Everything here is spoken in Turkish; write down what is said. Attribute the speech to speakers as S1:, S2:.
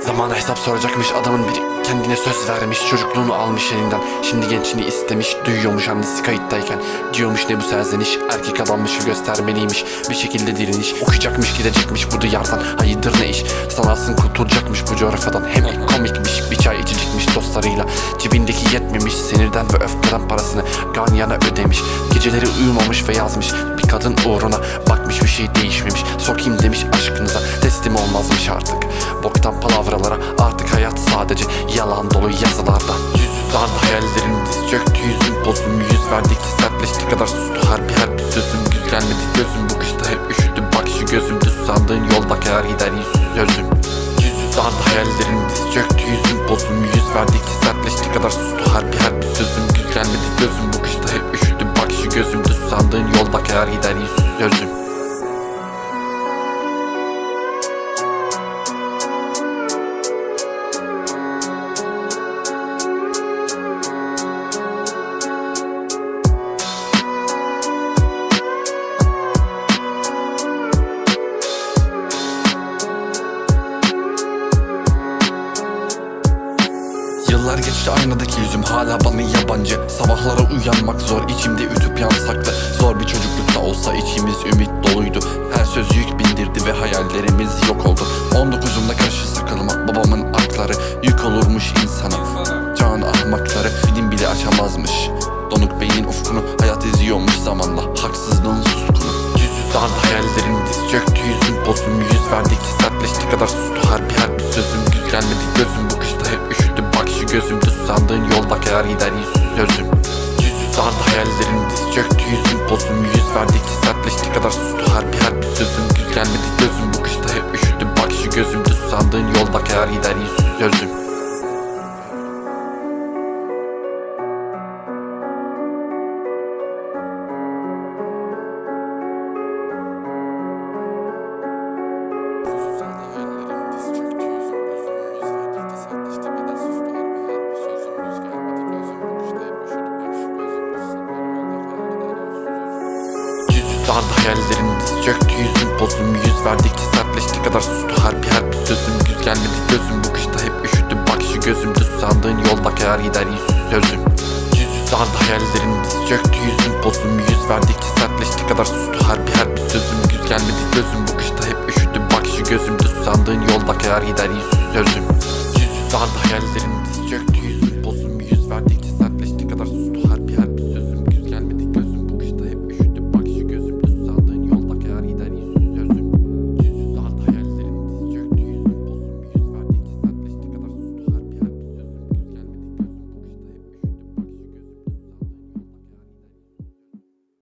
S1: Zamana hesap soracakmış adamın biri. Kendine söz vermiş çocukluğunu almış elinden. Şimdi gençliğini istemiş duyuyormuş annesi kayıttayken. Diyormuş ne bu serzeniş erkek adammış göstermeliymiş. Bir şekilde direniş okuyacakmış gidecekmiş bu diyardan. Hayırdır ne iş? Sanarsın kurtulacakmış bu coğrafyadan. Hem komikmiş bir çay içecekmiş dostlarıyla. Cebindeki yetmemiş sinirden ve öfkeden parasını Ganyana ödemiş. Geceleri uyumamış ve yazmış Bir kadın uğruna. Bakmış bir şey değişmemiş. Sokayım demiş aşkınıza. Teslim olmazmış artık. Boktan palavralara artık hayat sadece yalan dolu yazılarda. Yüzüzarda hayallerin diz çöktü yüzün bozum Yüz verdiki sertleşti kadar sustu. Her bir sözüm Güz gelmedi gözüm bu kışta hep üşüdüm. Bak şu gözüm düz sandığın yolda kayar gider yüzsüz Yüz verdiki sertleşti kadar sustu. Her bir her bir sözüm Güz gelmedi gözüm. Bu kışta hep üşüdüm Bak şu gözüm düz sandığın yolda kayar gider yüzsüz özüm Yıllar geçti aynadaki yüzüm hala bana yabancı. Sabahlara uyanmak zor içimde ütopyan saklı Zor bir çocuklukta olsa içimiz ümit doluydu. Her söz yük bindirdi ve hayallerimiz yok oldu. 19'umda karşı sıkılmak babamın akları. Yük olurmuş insana Can ahmakları. Film bile açamazmış Donuk beyin ufkunu. Hayat eziyormuş zamanla Haksızlığın suskunu. Yüzüzarda hayallerin diz çöktü yüzün bozum Yüz verdiki sertleşti kadar sustu. Her bir sözüm Güz gözüm bu kışta hep üşüdüm Bak sandığın kayar gider yüzsüz özüm Yüzüzarda hayallerin diz çöktü yüzün bozum. Yüz verdiki sertleşti kadar sustu her bir her bir sözüm Güz gelmedi gözüm. Bu kışta hep üşüdüm Bak şu gözüm düz sandığın yolda kayar gider yüzsüz özüm Yüzüzarda hayallerin çöktü yüzün bozum Yüz verdiki sertleşti kadar sustu. Her bir her bir sözüm Güz gelmedi gözüm bu kışta hep üşüdüm Bak şu gözüm düz sandığın yolda kayar gider yüzsüz özüm Yüzüzarda hayallerin diz çöktü yüzün bozum Yüz verdiki sertleşti kadar sustu. Her bir her bir sözüm Güz gelmedi gözüm bu kışta hep üşüdüm Bak şu gözüm düz sandığın yolda kayar gider yüzsüz özüm Yüzüzarda hayallerin diz çöktü yüzün bozum Yüz verdiki sertleşti